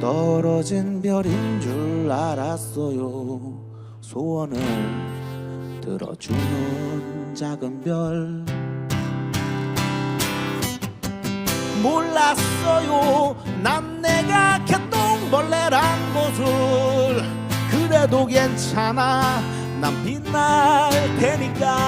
떨어진 별인 줄 알았어요. 소원을 들어주는 작은 별. 몰랐어요. 난 내가 개똥벌레란 것을. 그래도 괜찮아. 난 빛날 테니까